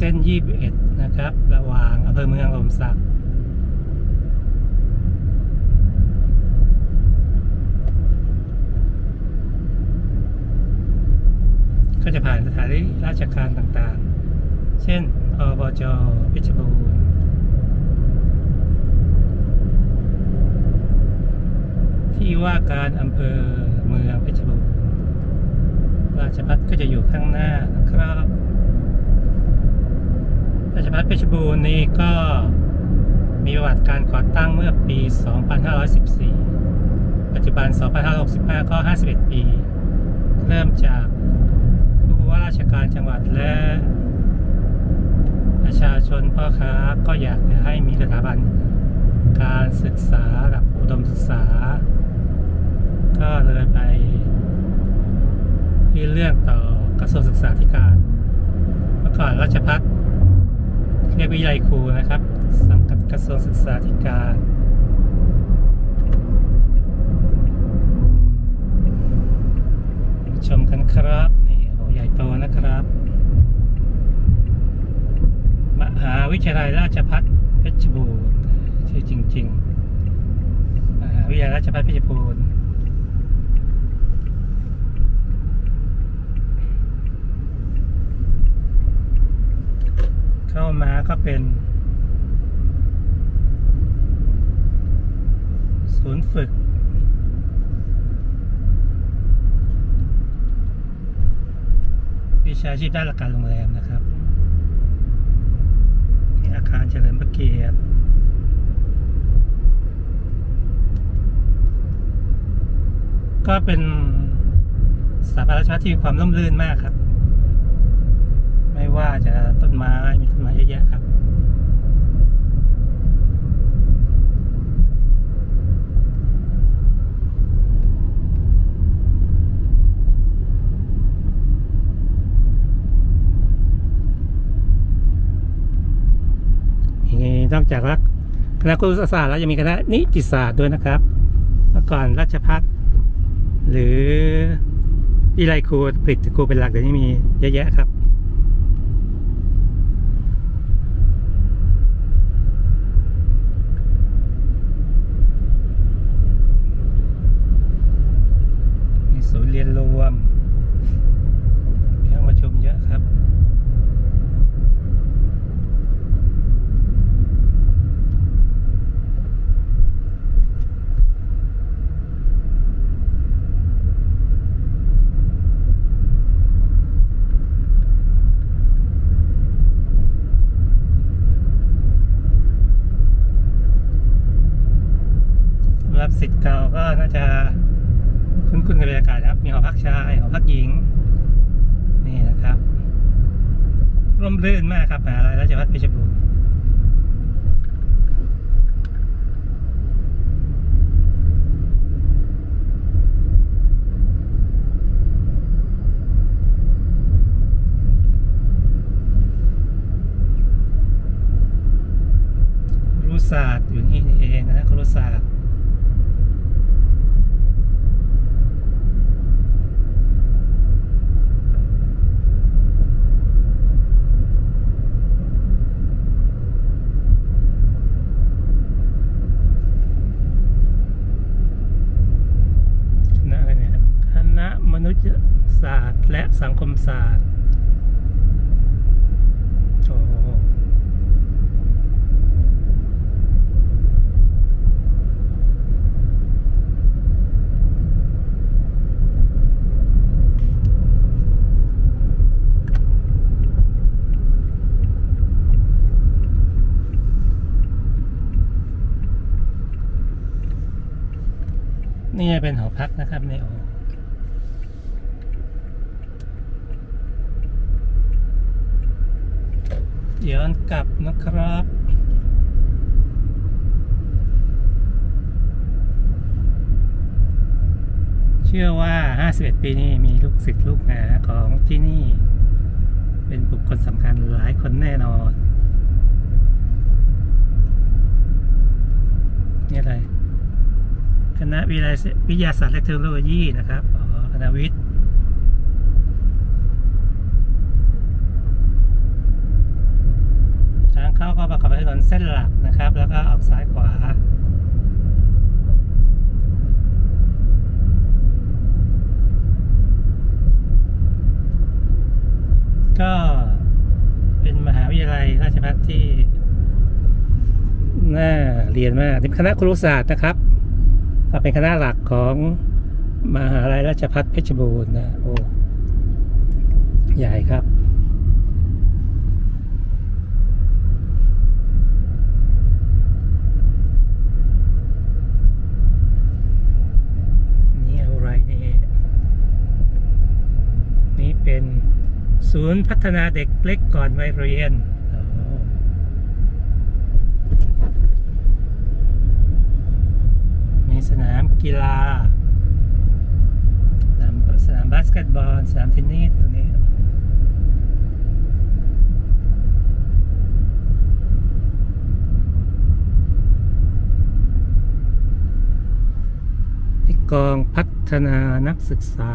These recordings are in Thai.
เส้น 21 นะครับ ระหว่างอำเภอเมืองลมสักก็จะผ่านสถานที่ราชการต่างๆ เช่นอบจเพชรบูรณ์ที่ว่าการอำเภอเมืองเพชรบูรณ์ราชพัฒก็จะอยู่ข้างหน้านะครับ ชพัฒเพชรบูรณ์นี่ก็มีประวัติการก่อตั้งเมื่อปี 2514 ปัจจุบัน 2565 ก็ 51 ปี เริ่มจากผู้ว่าราชการจังหวัดและประชาชนพ่อค้าก็อยากจะให้มีสถาบันการศึกษาระดับอุดมศึกษา ก็เลยไปที่เรื่องต่อกระทรวงศึกษาธิการเมื่อก่อนราชพัฒ วิทยาลัยครูนะครับ สังกัดกระทรวงศึกษาธิการชมกันครับ นี่โหใหญ่โตนะครับ มหาวิทยาลัยราชพัฒเพชรบูรณ์ชื่อจริง ๆ มหาวิทยาลัยราชพัฒเพชรบูรณ์ เข้ามาก็เป็นศูนย์ฝึก วิชาชีพด้านหลักการโรงแรมนะครับนี่อาคารเฉลิมพระเกียรติก็เป็นสถาบันราชพัฒที่มีความร่มรื่นมากครับ ไม่ว่าจะต้นไม้มีต้นไม้เยอะแยะครับ นี่นอก จากคณะครุศาสตร์แล้วยังมีคณะนิติศาสตร์ด้วยนะครับ เมื่อก่อนราชพัฒหรือวิไลครูผลิตครูเป็นหลักเดี๋ยวนี้มีเยอะแยะครับ มีศูนย์เรียนรวมมีห้องประชุมเยอะครับ สำหรับสิทธิ์ เก่าก็น่าจะคุ้นๆกับบรรยากาศนะครับ มีหอพักชายหอพักหญิง นี่นะครับร่มรื่นมากครับมหาลัยราชภัฏเพชรบูรณ์ครุศาสตร์อยู่นี่นี่เองนะครุศาสตร์ ไเป็นหอพักนะครับในโอเดี๋กลับนะครับเชื่อว่า 51 ปีนี้มีลูกศิษย์ลูกหาของที่นี่ เป็นบุคคลสำคัญหลายคนแน่นอน นี่อะไร ยาลัยวิทยาศาสตร์และเทคโนโลยีนะครับอ๋อคณะวิทย์ทางเข้าก็ประกอบไปด้วยถนนเส้นหลักนะครับ แล้วก็ออกซ้ายขวาก็เป็นมหาวิทยาลัยราชภัฏที่น่าเรียนมากเป็นคณะครุศาสตร์นะครับ ก็เป็นคณะหลักของมหาลัยราชภัฏเพชรบูรณ์นะโอ้ใหญ่ครับนี่อะไรนี่นี่เป็นศูนย์พัฒนาเด็กเล็กก่อนวัยเรียนอ๋อมีสนาม กีฬาสนามสนามบาสเกตบอลสนามเทนนิสตรงนี้ที่กองพัฒนานักศึกษา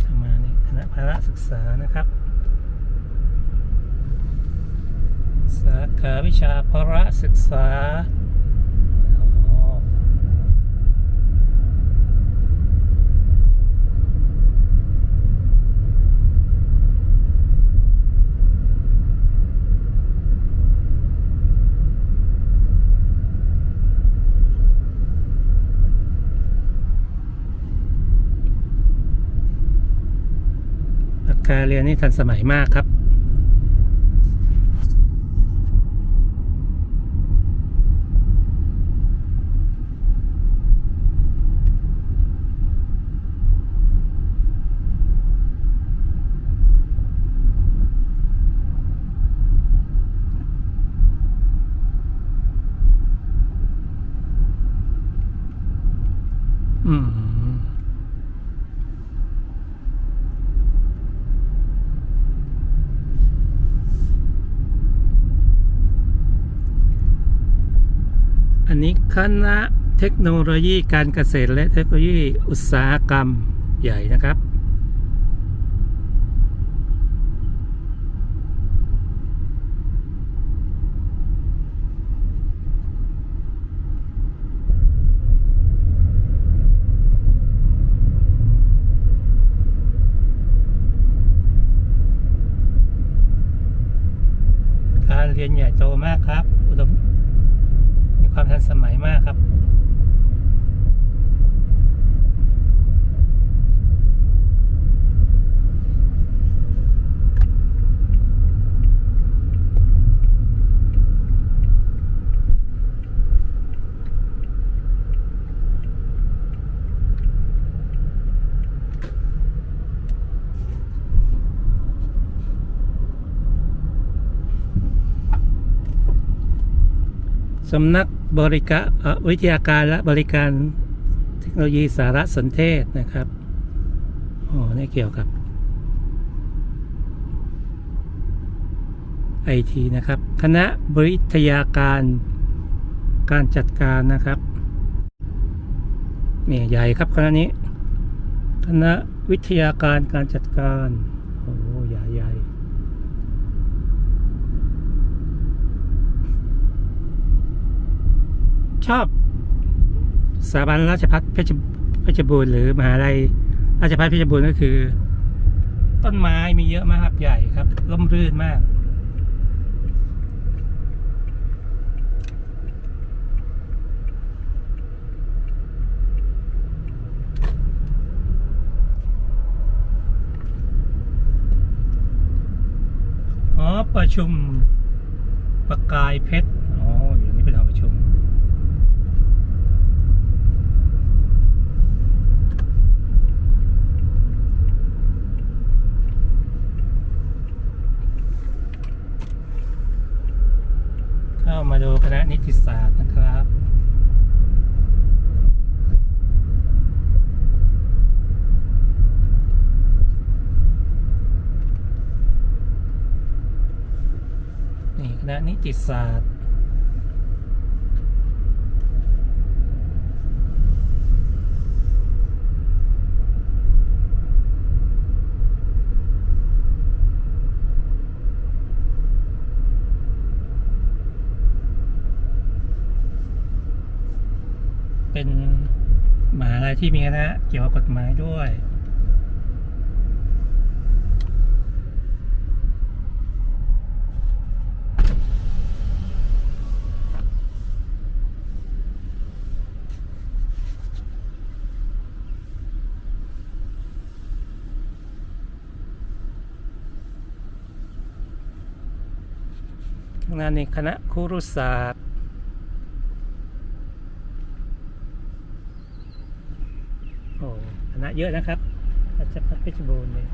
เข้ามา นี่คณะศึกษานะครับ สาขาวิชาพระศึกษาอ๋อาเรียนนี่ทันสมัยมากครับ อืม อันนี้คณะเทคโนโลยีการเกษตรและเทคโนโลยีอุตสาหกรรมใหญ่นะครับการเรียนใหญ่โตมากครับอุดมมี ความทันสมัยมากครับ สำนักบริการวิทยาการและบริการเทคโนโลยีสารสนเทศนะครับอ๋อนี่เกี่ยวกับไอทีนะครับ คณะวิทยาการการจัดการนะครับนี่ใหญ่ครับคณะนี้ คณะวิทยาการการจัดการโอ้ใหญ่ใหญ่ ชอบสถาบันราชพัฒเพชรเพชรบูรณ์หรือมหาลัยราชพัฒเพชรบูรณ์ก็คือ ต้นไม้มีเยอะมากครับใหญ่ครับร่มรื่นมากอ๋อประชุมประกายเพชร อ๋อ มาดูคณะนิติศาสตร์นะครับนี่คณะนิติศาสตร์ ที่มีคณะเกี่ยวกับกฎหมายด้วยข้าน้านี่คณะครุศาสตร์ โอ้คณะ เยอะนะครับราชพัฒเพชรบูรณ์เนี่ย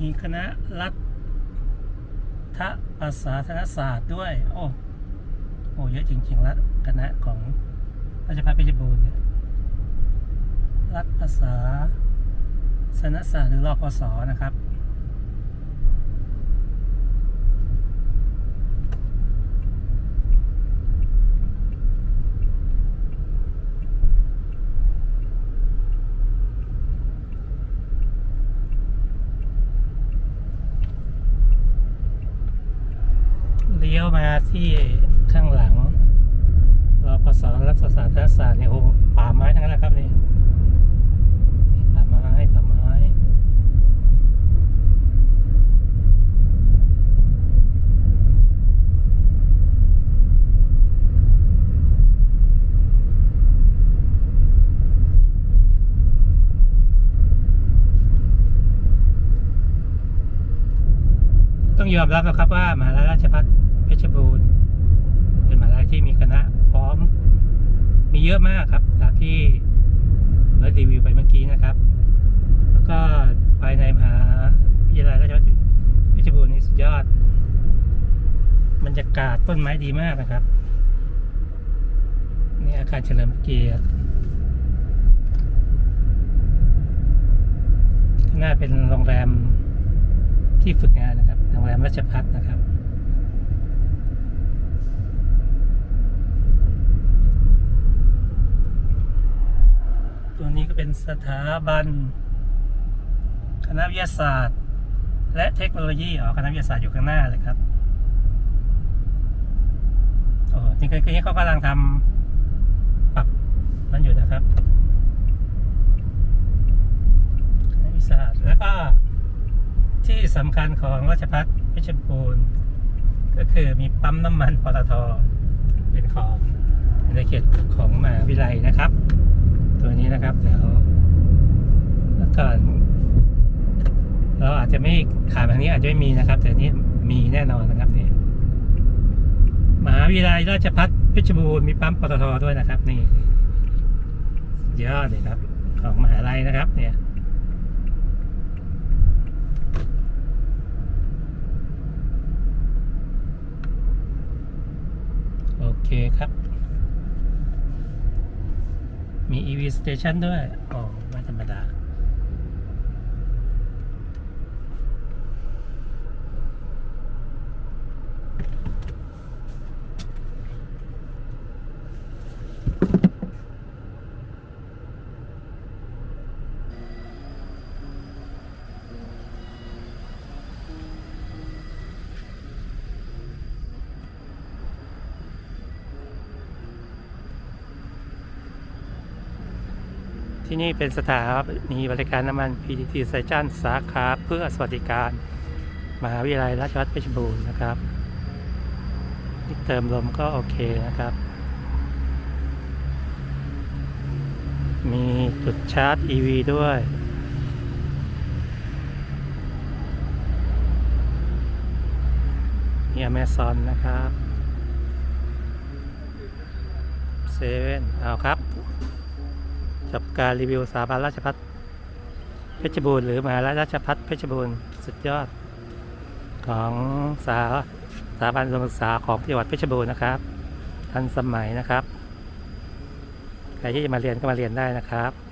มีคณะรัฐประศาสนศาสตร์ด้วย โอ้โอ้เยอะจริงๆละคณะของราชพัฒเพชรบูรณ์เนี่ย รัฐภาษาสนศาสตร์หรือรอพศนะครับ เลี้ยวมาที่ข้างหลัง รอพศรัฐศาสตร์รัฐศาสตร์เนี่ยโอ้ป่าไม้ทั้งนั้นแหละครับนี่มีป่าไม้ป่าไม้ ต้อง ยอมรับนะครับว่ามหาลัยราชภัฏเพชรบูรณ์เป็นมหาลัยที่มีคณะพร้อม มีเยอะมากครับตามที่ผมได้รีวิวไปเมื่อกี้นะครับ แล้วก็ภายในมหาวิทยาลัยราชภัฏเพชรบูรณ์นี่สุดยอดบรรยากาศต้นไม้ดีมากนะครับนี่อาคารเฉลิมเกียรติข้น้าเป็นโรงแรมที่ฝึกงานนะครับ รงแรมราชพัฒนะครับตัวนี้ก็เป็นสถาบัน คณะวิทยาศาสตร์ และเทคโนโลยีอ๋อคณะวิทยาศาสตร์อยู่ข้างหน้าเลยครับโอ้จริงๆนี้เขากำลังทำปรับมันอยู่นะครับคณะวิทยาศาสตร์แล้วก็ ที่สำคัญของราชพัฒเพชรบูรณ์ก็คือมีปั๊มน้ำมันปตทเป็นของในเขตของมหาวิทยาลัยนะครับ ตัวนี้นะครับเดี๋ยวเมื่อก่อนเราอาจจะไม่ขายแบบนี้อาจจะไม่มีนะครับ แต่นี่มีแน่นอนนะครับนี่มหาวิทยาลัยราชพัฒเพชรบูรณ์มีปั๊มปตทด้วยนะครับ นี่ยอดเลยครับ ของมหาลัยนะครับ เนี่ย โอ เคครับ มี EV station ด้วย อ๋อ ไม่ธรรมดา ที่นี่เป็นสถานีบริการน้ำมัน PTT ไซจันสาขาเพื่อสวัสดิการ มหาวิทยาลัยราชภัฏเพชรบูรณ์นะครับที่เติมลมก็โอเคนะครับ มีจุดชาร์จ EV ด้วย มี Amazon นะครับเซเว่นเอาครับ จบการรีวิวสถาบันราชพัฒเพชรบูรณ์หรือมหาลัยราชพัฒเพชรบูรณ์สุดยอด ของสาสถาบันอุดมศึกษาของจังหวัดเพชรบูรณ์นะครับ ทันสมัยนะครับ ใครที่จะมาเรียนก็มาเรียนได้นะครับ